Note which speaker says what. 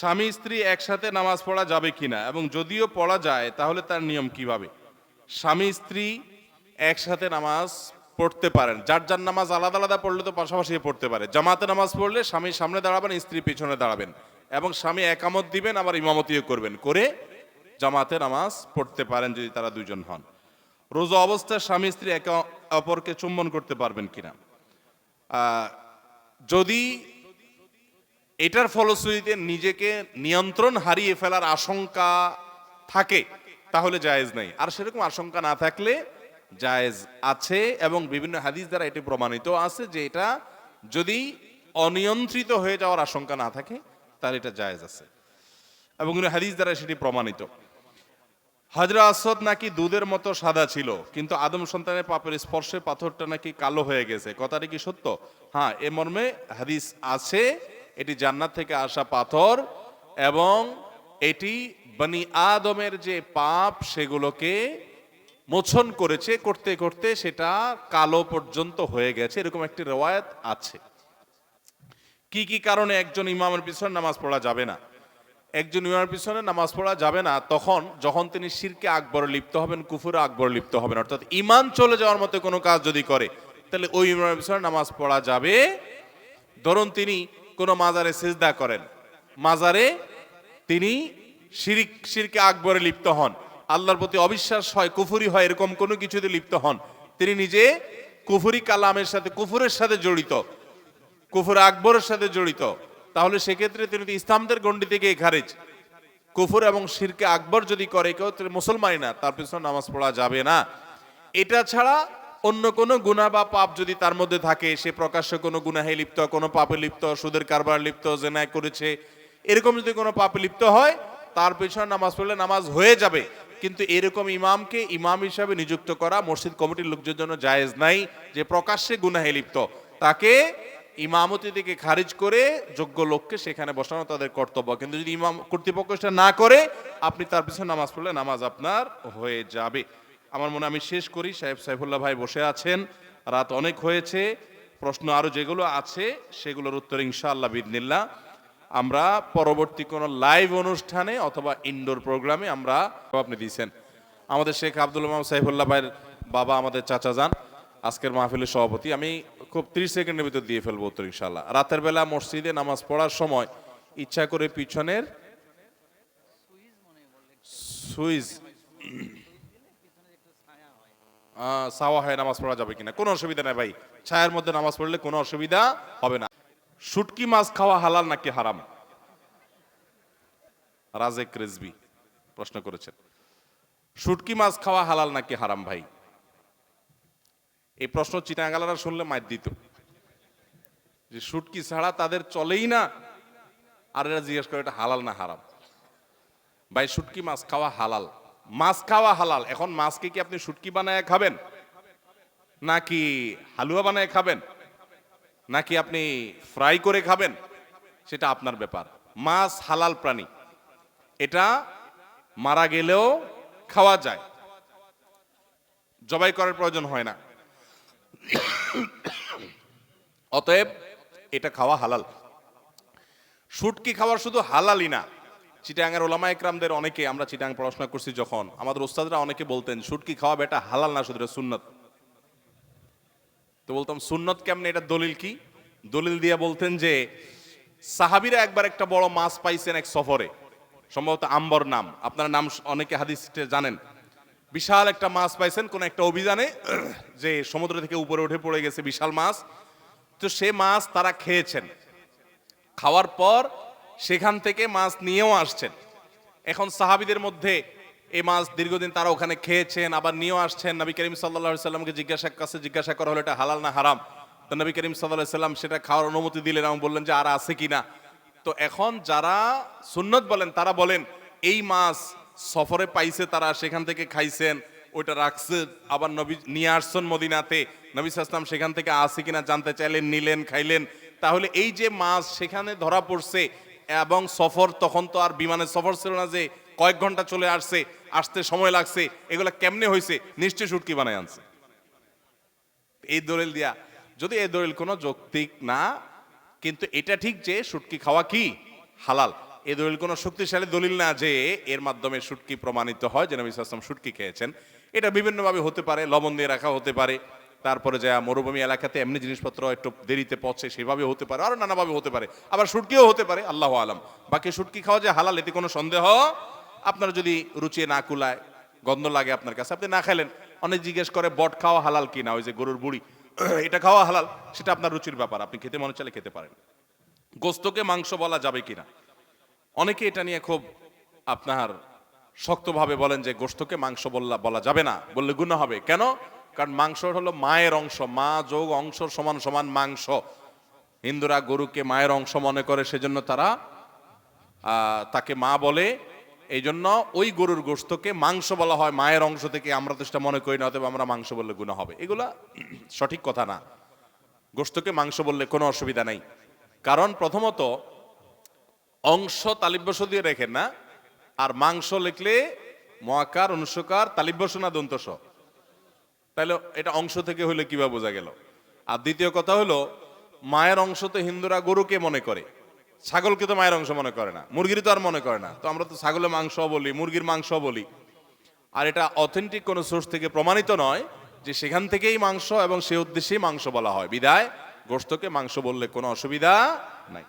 Speaker 1: স্বামী স্ত্রী একসাথে নামাজ পড়া যাবে কিনা এবং যদিও পড়া যায়, তাহলে তার নিয়ম কীভাবে? স্বামী স্ত্রী একসাথে নামাজ পড়তে পারেন। যার যার নামাজ আলাদা আলাদা পড়লে তো পাশাপাশি পড়তে পারে। জামাতে নামাজ পড়লে স্বামী সামনে দাঁড়াবেন, স্ত্রী পিছনে দাঁড়াবেন এবং স্বামী একামত দিবেন, আবার ইমামতিও করবেন। করে জামাতে নামাজ পড়তে পারেন যদি তারা দুজন হন। রোজা অবস্থায় স্বামী স্ত্রী একে অপরকে চুম্বন করতে পারবেন কিনা? যদি এটার ফলশ্রুতিতে নিজেকে নিয়ন্ত্রণ হারিয়ে ফেলার আশঙ্কা থাকে, তাহলে জায়েজ নাই। আর সেরকম আশঙ্কা না থাকলে জায়েজ আছে এবং বিভিন্ন হাদিস দ্বারা এটি প্রমাণিত আছে যে এটা যদি অনিয়ন্ত্রিত হয়ে যাওয়ার আশঙ্কা না থাকে, তাহলে এটা জায়েজ আছে। এবং হাদিস দ্বারা সেটি প্রমাণিত। হাজরা আসদ নাকি দুধের মতো সাদা ছিল, কিন্তু আদম সন্তানের পাপের স্পর্শে পাথরটা নাকি কালো হয়ে গেছে। কথাটি কি সত্য? হ্যাঁ এ মর্মে হাদিস আছে এটি জান্নাত থেকে আসা পাথর এবং এটি বনি আদমের যে পাপ সেগুলোকে মোছন করেছে, করতে করতে সেটা কালো পর্যন্ত হয়ে গেছে। এরকম একটি রেওয়ায়ত আছে। কি কি কারণে একজন ইমামের পিছনে নামাজ পড়া যাবে না? একজন ইমামের পিছনে নামাজ পড়া যাবে না, তখন যখন তিনি শিরকে আকবর লিপ্ত হবেন, কুফুরে আকবর লিপ্ত হবেন, অর্থাৎ ইমান চলে যাওয়ার মতো কোনো কাজ যদি করে, তাহলে ওই ইমামের পিছনে নামাজ পড়া যাবে। ধরুন তিনি কোনো মাজারে সেজদা করেন। মাজারে তিনি শিরিক, শিরকে আকবরে লিপ্ত হন। আল্লাহর প্রতি অবিশ্বাস হয়, কুফুরি হয়, এরকম কোনো কিছুতে লিপ্ত হন। তিনি নিজে কুফুরি কালামের সাথে, কুফুরের সাথে জড়িত, কুফুর আকবরের সাথে জড়িত। তাহলে সেক্ষেত্রে তিনি ইসলামদের গণ্ডি থেকে খারিজ। কুফুর এবং শিরকে আকবর যদি করে, কেউ মুসলমানই না, তার পিছনে নামাজ পড়া যাবে না। এটা ছাড়া অন্য কোনো গুণা বা পাপ যদি তার মধ্যে থাকে, সে প্রকাশ্য কোনো গুনাহে লিপ্ত, কোনো পাপে লিপ্ত, সুদের কারবার লিপ্ত, জেনায় করেছে, এরকম যদি কোনো পাপে লিপ্ত হয়, তার পিছনে নামাজ পড়লে নামাজ হয়ে যাবে। কিন্তু এরকম ইমামকে ইমাম হিসাবে নিযুক্ত করা মসজিদ কমিটির লোকদের জন্য জায়েজ নাই, যে প্রকাশ্যে গুনাহে লিপ্ত। তাকে ইমামতি থেকে খারিজ করে যোগ্য লোককে সেখানে বসানো তাদের কর্তব্য। কিন্তু যদি ইমাম কর্তৃপক্ষ সেটা না করে, আপনি তার পিছনে নামাজ পড়লে নামাজ আপনার হয়ে যাবে। আমার মনে আমি শেষ করি, সাহেব সাইফুল্লাহ ভাই বসে আছেন, রাত অনেক হয়েছে, প্রশ্ন আরও যেগুলো আছে সেগুলোর উত্তর ইনশাআল্লাহ বিদনিল্লাহ আমরা পরবর্তী কোনো লাইভ অনুষ্ঠানে অথবা ইনডোর প্রোগ্রামে আমরা আপনি দিয়েছেন। আমাদের শেখ আব্দুল মাম সাইফুল্লাহ ভাইয়ের বাবা, আমাদের চাচা যান, আজকের মাহফিলের সভাপতি। আমি খুব ত্রিশ সেকেন্ডের ভিতর দিয়ে ফেলব উত্তর ইনশাল্লাহ রাতের বেলা মসজিদে নামাজ পড়ার সময় ইচ্ছা করে পিছনের সুইজ। সাওয়া হয়ে নামাজ পড়া যাবে কিনা? কোনো অসুবিধা নেই ভাই। ছায়ের মধ্যে নামাজ পড়লে কোনো অসুবিধা হবে না। শুটকি মাছ খাওয়া হালাল নাকি হারাম? রাজেক রেজবি প্রশ্ন করেছেন। শুটকি মাছ খাওয়া হালাল নাকি হারাম ভাই? এই প্রশ্ন চিটাগালারা শুনলে মার দিত। যে শুটকি ছাড়া তাদের চলেই না। আর এরা জিজ্ঞেস করে এটা হালাল না হারাম। ভাই, শুটকি মাছ খাওয়া হালাল। মাছ খাওয়া হালাল। এখন মাছকে কি আপনি শুটকি বানায় খাবেন? নাকি হালুয়া বানায় খাবেন? নাকি আপনি ফ্রাই করে খাবেন? সেটা আপনার ব্যাপার। মাছ হালাল প্রাণী। এটা মারা গেলেও খাওয়া যায়। জবাই করার প্রয়োজন হয় না। অতএব এটা খাওয়া হালাল। শুটকি খাওয়ার শুধু হালালই না চিটাঙ্গের ওলামা একরামদের অনেকে আমরা চিটাং পড়াশোনা করছি যখন। আমাদের ওস্তাদরা অনেকে বলতেন, শুটকি খাওয়া বেটা হালাল না, শুধু সুন্নত। তো বলতাম, সুন্নত কেমনে? এটা দলিল কি? দলিল দিয়ে বলতেন যে, সাহাবিরা একবার একটা বড় মাছ পাইছেন এক সফরে, সম্ভবত আম্বর নাম। আপনার নাম অনেকে হাদিস জানেন। বিশাল একটা মাছ পাইছেন, কোন একটা অভিযানে, যে সমুদ্র থেকে উপরে উঠে পড়ে গেছে বিশাল মাছ। তো সে মাছ তারা খেয়েছেন। খাওয়ার পর সেখান থেকে মাছ নিয়েও আসছেন। এখন সাহাবিদের মধ্যে এই মাছ দীর্ঘদিন তারা ওখানে খেয়েছেন, আবার নিয়েও আসছেন। নবী করিম সাল্লা সাল্লামকে জিজ্ঞাসা, কাছে জিজ্ঞাসা করা হলো, এটা হালাল না হারাম? তো নবী করিম সাল্লাহ সাল্লাম সেটা খাওয়ার অনুমতি দিলেন এবং বললেন যে, আর আছে কিনা তো এখন যারা সুন্নত বলেন, তারা বলেন, এই মাছ সফরে পাইছে তারা, সেখান থেকে খাইছেন, ওইটা রাখছে, আবার নবী নিয়ে আসছেন মদিনাতে। নবী সাসলাম সেখান থেকে আসে কিনা জানতে চাইলেন, নিলেন, খাইলেন। তাহলে এই যে মাছ সেখানে ধরা পড়ছে এবং সফর তখন তো আর বিমানের সফর ছিল না যে কয়েক ঘণ্টা চলে আসছে, আসতে সময় লাগছে, এগুলা কেমনে হয়েছে নিশ্চয় শুটকি বানায় আনছে। এই দলিল দিয়া, যদি এই দলিল কোনো যৌক্তিক না, কিন্তু এটা ঠিক যে শুটকি খাওয়া কি? হালাল। এ দলিল কোনো শক্তিশালী দলিল না যে এর মাধ্যমে শুটকি প্রমাণিত হয় যে নবী সাল্লাম শুটকি খেয়েছেন। এটা বিভিন্নভাবে হতে পারে, লবণ দিয়ে রাখা হতে পারে। তারপরে যা মরুভূমি এলাকাতে এমনি জিনিসপত্র একটু দেরিতে পচে সেভাবে হতে পারে, আরও নানাভাবে হতে পারে। আবার শুটকিও হতে পারে, আল্লাহ আলম। বাকি শুটকি খাওয়া যে হালাল, এতে কোনো সন্দেহ আপনার যদি রুচিয়ে না কুলায়, গন্ধ লাগে আপনার কাছে, আপনি না খেলেন অনেক জিজ্ঞেস করে, বট খাওয়া হালাল কিনা ওই যে গরুর বুড়ি, এটা খাওয়া হালাল, সেটা আপনার রুচির ব্যাপার, আপনি খেতে মনে চাইলে খেতে পারেন। গোস্তকে মাংস বলা যাবে কিনা? অনেকে এটা নিয়ে খুব আপনার শক্তভাবে বলেন যে, গোস্তকে মাংস বললা, বলা যাবে না, বললে গুণ হবে। কেন? কারণ মাংস হলো মায়ের অংশ, মা যোগ অংশ সমান সমান মাংস। হিন্দুরা গরুকে মায়ের অংশ মনে করে, সেজন্য তারা তাকে মা বলে। এই জন্য ওই গরুর গোস্তকে মাংস বলা হয়, মায়ের অংশ থেকে আমরা তো সেটা মনে করি না অথবা আমরা মাংস বললে গুণ হবে। এগুলা সঠিক কথা না। গোস্তকে মাংস বললে কোনো অসুবিধা নাই। কারণ প্রথমত, অংশ তালিব্যস দিয়ে রেখেন না, আর মাংস লিখলে মহাকার অনুষ্কার তালিব্যস না দন্তস। তাহলে এটা অংশ থেকে হইলে কীভাবে বোঝা গেল? আর দ্বিতীয় কথা হলো, মায়ের অংশ তো হিন্দুরা গরুকে মনে করে, ছাগলকে তো মায়ের অংশ মনে করে না মুরগির তো আর মনে করে না। তো আমরা তো ছাগলের মাংস বলি, মুরগির মাংস বলি। আর এটা অথেন্টিক কোনো সোর্স থেকে প্রমাণিত নয় যে সেখান থেকেই মাংস এবং সে উদ্দেশ্যেই মাংস বলা হয়। বিদায় গোস্তকে মাংস বললে কোনো অসুবিধা নাই।